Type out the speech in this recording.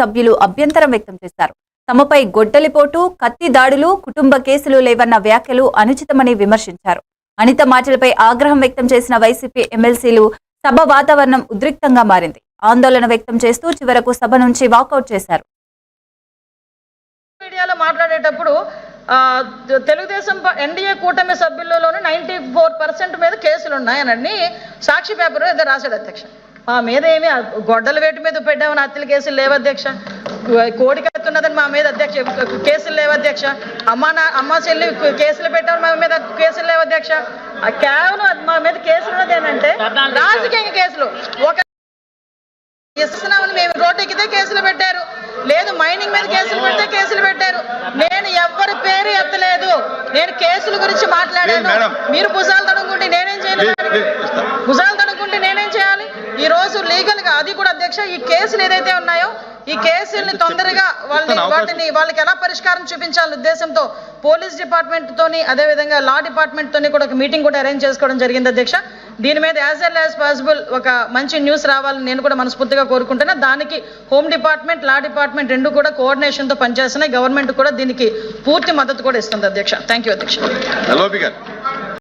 సభ్యులు అభ్యంతరం వ్యక్తం చేశారు. తమపై గొడ్డలిపోటు కత్తి దాడులు కుటుంబ కేసులు లేవన్న వ్యాఖ్యలు అనుచితమని విమర్శించారు. అనిత మాటలపై ఆగ్రహం వ్యక్తం చేసిన వైసీపీ ఎమ్మెల్సీలు సభ వాతావరణం ఉద్రిక్తంగా మారింది. ఆందోళన వ్యక్తం చేస్తూ చివరకు సభ నుంచి వాకౌట్ చేశారు. మీడియాలో మాట్లాడేటప్పుడు తెలుగుదేశం ఎన్డీఏ కూటమి సభ్యులలోనే నైంటీ ఫోర్ పర్సెంట్ మీద కేసులు ఉన్నాయనని సాక్షి పేపర్ ఏదో రాశాడు అధ్యక్ష. మా మీద ఏమి గొడ్డల వేటు మీద పెట్టామని హత్యల కేసులు లేవు అధ్యక్ష. కోడి కత్తున్నదని మా మీద అధ్యక్ష కేసులు లేవు అధ్యక్ష. అమ్మ నా అమ్మ చెల్లి కేసులు పెట్టామని మా మీద కేసులు లేవు అధ్యక్ష. ఆ కేవలం మా మీద కేసులు ఉన్నది ఏంటంటే రాజకీయ కేసులు. ఒక ఇస్తున్నామని మేము రోడ్డు ఎక్కితే కేసులు పెట్టారు. లేదు మైనింగ్ మీద కేసులు పెడితే కేసులు పెట్టారు. నేను ఎవ్వరి పేరు ఎత్తలేదు. నేను కేసుల గురించి మాట్లాడాను. మీరు భుజాలు తడుముకుంటే నేనేం చేయాలి Please, దానికి? please, ఇస్తా. భుజాలు చేయాలి ఈ రోజు లీగల్గా అది కూడా అధ్యక్ష ఈ కేసులు ఏదైతే ఉన్నాయో ఈ కేసుల్ని తొందరగా వాళ్ళని. వాటిని వాళ్ళకి ఎలా పరిష్కారం చూపించాలనే ఉద్దేశంతో పోలీస్ డిపార్ట్మెంట్ తోని అదే విధంగా లా డిపార్ట్మెంట్ తోని కూడా ఒక మీటింగ్ కూడా అరేంజ్ చేసుకోవడం జరిగింది అధ్యక్ష. దీని మీద యాజ్ వెల్ యాజ్ పాసిబుల్ ఒక మంచి న్యూస్ రావాలని నేను కూడా మనస్ఫూర్తిగా కోరుకుంటున్నా. దానికి హోమ్ డిపార్ట్మెంట్ లా డిపార్ట్మెంట్ రెండు కూడా కోఆర్డినేషన్తో పనిచేస్తున్నాయి. గవర్నమెంట్ కూడా దీనికి పూర్తి మద్దతు కూడా ఇస్తుంది అధ్యక్ష. థ్యాంక్ యూ అధ్యక్ష.